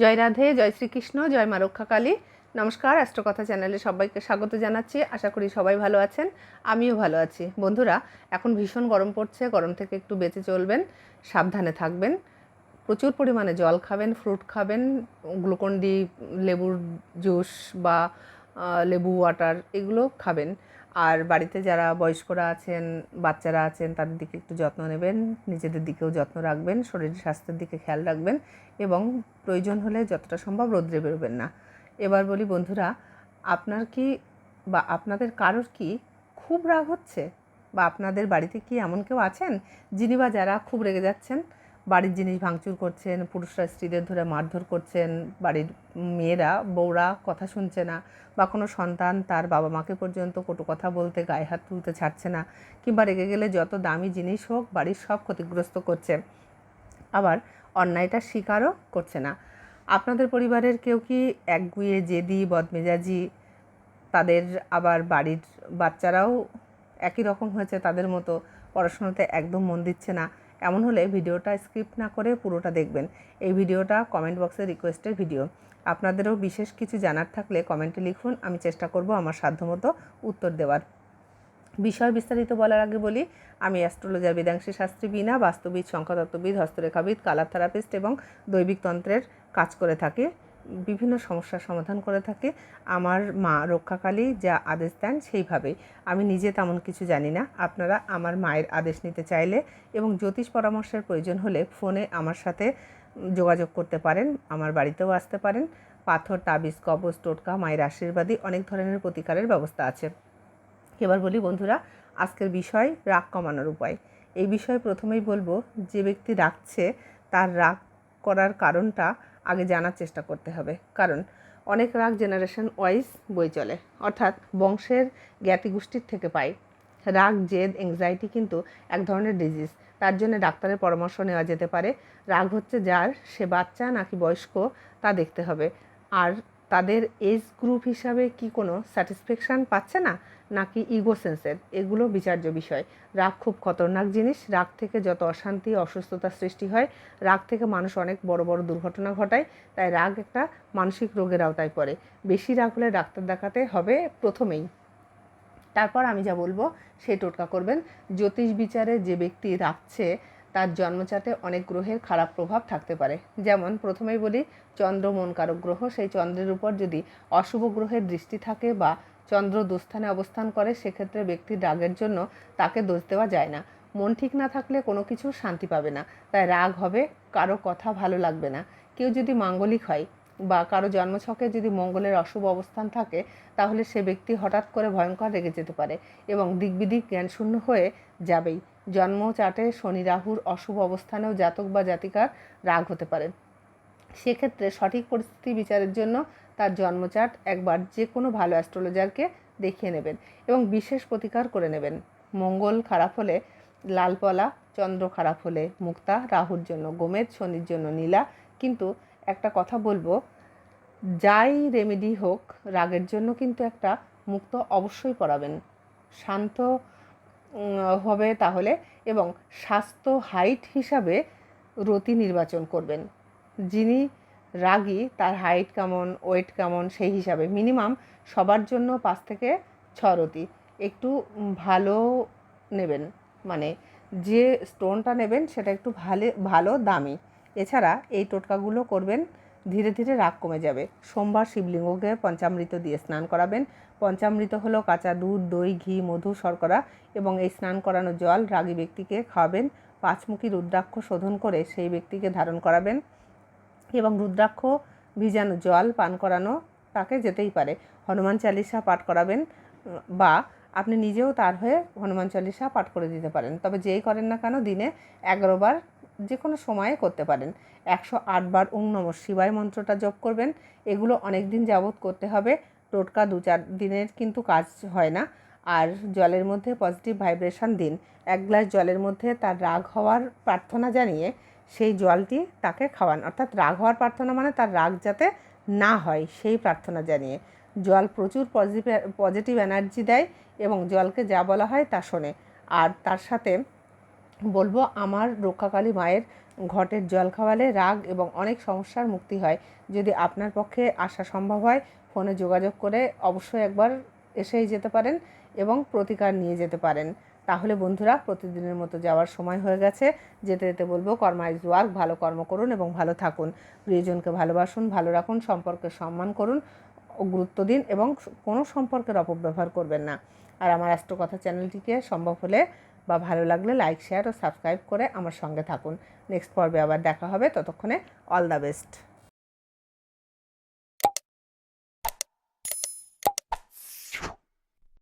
জয় রাধে, জয় শ্রীকৃষ্ণ, জয় মা রক্ষাকালী। নমস্কার, অ্যাস্ট্রোকথা চ্যানেলে সবাইকে স্বাগত জানাচ্ছি। আশা করি সবাই ভালো আছেন, আমিও ভালো আছি। বন্ধুরা, এখন ভীষণ গরম পড়ছে, গরম থেকে একটু বেঁচে চলবেন, সাবধানে থাকবেন। প্রচুর পরিমাণে জল খাবেন, ফ্রুট খাবেন, গ্লুকন ডি, লেবুর জুস বা লেবু, ওয়াটার, এগুলো খাবেন। আর বাড়িতে যারা বয়স্করা আছেন, বাচ্চারা আছেন, তাদের দিকে একটু যত্ন নেবেন, নিজেদের দিকেও যত্ন রাখবেন, শরীর স্বাস্থ্যের দিকে খেয়াল রাখবেন এবং প্রয়োজন হলে যতটা সম্ভব রোদ্রে বেরোবেন না। এবার বলি, বন্ধুরা, আপনার কি বা আপনাদের কারোর কি খুব রাগ হচ্ছে? বা আপনাদের বাড়িতে কি এমন কেউ আছেন যিনি বা যারা খুব রেগে যাচ্ছেন? বাড়ির জিনিস ভাঙচুর করছেন, পুরুষরা স্ত্রীদের ধরে মারধর করছেন, বাড়ির মেয়েরা, বউরা কথা শুনছে না বা কোনো সন্তান তার বাবা মাকে পর্যন্ত কটু কথা বলতে গায়ে হাত তুলতে ছাড়ছে না কিংবা রেগে গেলে যত দামি জিনিস হোক বাড়ির সব ক্ষতিগ্রস্ত করছে। আবার অন্যায়টা স্বীকারও করছে না। আপনাদের পরিবারের কেউ কি একগুয়ে জেদি, বদমেজাজি, তাদের আবার বাড়ির বাচ্চারাও একই রকম হয়েছে তাদের মতো পড়াশোনাতে একদম মন দিচ্ছে না? এমন হলে ভিডিওটা স্ক্রিপ্ট না করে পুরোটা দেখবেন। এই ভিডিওটা কমেন্ট বক্সে রিকোয়েস্টের ভিডিও আপনাদেরও বিশেষ কিছু জানার থাকলে কমেন্টে লিখুন, আমি চেষ্টা করব আমার সাধ্যমতো উত্তর দেওয়ার। বিষয় বিস্তারিত বলার আগে বলি, আমি অ্যাস্ট্রোলজার বেদাংশী শাস্ত্রী বিনা বাস্তুবিদ, সংখ্যাতত্ত্ববিদ, হস্তরেখাবিদ, কালার থেরাপিস্ট এবং দৈবিক তন্ত্রের কাজ করে থাকি। বিভিন্ন সমস্যার সমাধান করে থাকে। আমার মা রক্ষাকালী যা আদেশ দেন সেইভাবেই। আমি নিজে তেমন কিছু জানি না। আপনারা আমার মায়ের আদেশ নিতে চাইলে এবং জ্যোতিষ পরামর্শের প্রয়োজন হলে ফোনে আমার সাথে যোগাযোগ করতে পারেন, আমার বাড়িতেও আসতে পারেন। পাথর, তাবিজ, কবজ, টোটকা, মায়ের আশীর্বাদী অনেক ধরনের প্রতিকারের ব্যবস্থা আছে। এবার বলি, বন্ধুরা, আজকের বিষয় রাগ কমানোর উপায়। এই বিষয়ে প্রথমেই বলব, যে ব্যক্তি রাখছে তার রাগ করার কারণটা আগে জানার চেষ্টা করতে হবে। কারণ অনেক রাগ জেনারেশন ওয়াইজ বই চলে। অর্থাৎ বংশের জ্ঞাতি গোষ্ঠীর থেকে পাই। রাগ, জেদ এংজাইটি কিন্তু এক ধরনের ডিজিজ তার জন্য ডাক্তারের পরামর্শ নেওয়া যেতে পারে। রাগ হচ্ছে যার সে বাচ্চা নাকি বয়স্ক তা দেখতে হবে। আর তাদের এজ গ্রুপ হিসাবে কি কোনো স্যাটিসফ্যাকশান পাচ্ছে না? নাকি ইগো সেন্সের এগুলো বিচার্য বিষয়। রাগ খুব খতরনাক জিনিস। রাগ থেকে যত অশান্তি, অসুস্থতা সৃষ্টি হয়, রাগ থেকে মানুষ অনেক বড় বড় দুর্ঘটনা ঘটায়, তাই রাগ একটা মানসিক রোগের আওতায় পড়ে। বেশি রাগ হলে ডাক্তার দেখাতে হবে প্রথমেই। তারপর আমি যা বলব সেই টোটকা করবেন। জ্যোতিষ বিচারে যে ব্যক্তি রাখছে তার জন্মচাটে অনেক গ্রহের খারাপ প্রভাব থাকতে পারে। যেমন প্রথমেই বলি চন্দ্র মন কারক গ্রহ। সেই চন্দ্রের উপর যদি অশুভ গ্রহের দৃষ্টি থাকে বা চন্দ্র দুস্থানে অবস্থান করে, সেক্ষেত্রে ব্যক্তির রাগের জন্য তাকে দোষ দেওয়া যায় না। মন ঠিক না থাকলে কোনো কিছু শান্তি পাবে না। তাই রাগ হবে, কারও কথা ভালো লাগবে না। কেউ যদি মাঙ্গলিক হয় বা কারও জন্মছকে যদি মঙ্গলের অশুভ অবস্থান থাকে, তাহলে সে ব্যক্তি হঠাৎ করে ভয়ঙ্কর রেগে যেতে পারে এবং দিকবিদিক জ্ঞানশূন্য হয়ে যাবেই। জন্ম চাটে শনি রাহুর অশুভ অবস্থানেও জাতক বা জাতিকার রাগ হতে পারে। সেক্ষেত্রে সঠিক পরিস্থিতি বিচারের জন্য তার জন্মচাট একবার যে কোনো ভালো অ্যাস্ট্রোলজারকে দেখিয়ে নেবেন এবং বিশেষ প্রতিকার করে নেবেন। মঙ্গল খারাপ হলে লালপলা, চন্দ্র খারাপ হলে মুক্তা, রাহুর জন্য গোমেদ শনির জন্য নীলা, কিন্তু একটা কথা বলব। যাই রেমেডি হোক, রাগের জন্য কিন্তু একটা মুক্ত অবশ্যই পড়াবেন শান্ত হবে তাহলে এবং স্বাস্থ্য হাইট হিসাবে রতি নির্বাচন করবেন। যিনি রাগী, তার হাইট কেমন ওয়েট কেমন, সেই হিসাবে। মিনিমাম সবার জন্য পাঁচ থেকে ছ রতি। একটু ভালো নেবেন। মানে যে স্টোনটা নেবেন, সেটা একটু ভালো ভালো, দামি। এছাড়া এই টোটকাগুলো করবেন, ধীরে ধীরে রাগ কমে যাবে। সোমবার শিবলিঙ্গকে পঞ্চামৃত দিয়ে স্নান করাবেন। পঞ্চামৃত হলো কাঁচা দুধ, দই, ঘি, মধু, শর্করা এবং এই স্নান করানো জল রাগী ব্যক্তিকে খাওয়াবেন। পাঁচমুখী রুদ্রাক্ষ শোধন করে সেই ব্যক্তিকে ধারণ করাবেন এবং রুদ্রাক্ষ ভিজানো জল পান করানো তাকে যেতেই পারে। হনুমান চালিসা পাঠ করাবেন বা আপনি নিজেও তার হয়ে হনুমান চালিসা পাঠ করে দিতে পারেন। তবে যেই করেন না কেন, দিনে এগারো বার যে কোনো সময়ে করতে পারেন। একশো আটবার ওং নম শিবায় মন্ত্রটা জপ করবেন। এগুলো অনেক দিন যাবৎ করতে হবে। টোটকা দু চার দিনের কিন্তু কাজ হয় না। আর জলের মধ্যে পজিটিভ ভাইব্রেশন দিন। এক গ্লাস জলের মধ্যে তার রাগ হওয়ার প্রার্থনা জানিয়ে সেই জলটি তাকে খাওয়ান। অর্থাৎ রাগ হওয়ার প্রার্থনা মানে তার রাগ যাতে না হয়, সেই প্রার্থনা জানিয়ে। জল প্রচুর পজিটিভ পজিটিভ এনার্জি দেয় এবং জলকে যা বলা হয় তা শোনে। আর তার সাথে বলব, আমার রক্ষাকালী মায়ের ঘটের জল খাওয়ালে রাগ এবং অনেক সমস্যার মুক্তি হয়। যদি আপনার পক্ষে আসা সম্ভব হয়, ফোনে যোগাযোগ করে অবশ্যই একবার এসেই যেতে পারেন এবং প্রতিকার নিয়ে যেতে পারেন। তাহলে বন্ধুরা, প্রতিদিনের মতো যাওয়ার সময় হয়ে গেছে। যেতে যেতে বলব কর্মাইজ ওয়ার্ক, ভালো কর্ম করুন এবং ভালো থাকুন। প্রিয়জনকে ভালোবাসুন, ভালো রাখুন, সম্পর্কে সম্মান করুন গুরুত্ব দিন এবং কোনো সম্পর্কের অপব্যবহার করবেন না। আর আমার অ্যাস্ট্রোকথা চ্যানেলটিকে সম্ভব হলে বা ভালো লাগলে লাইক শেয়ার ও সাবস্ক্রাইব করে আমার সঙ্গে থাকুন। নেক্সট পর্বে আবার দেখা হবে, ততক্ষণে অল দ্য বেস্ট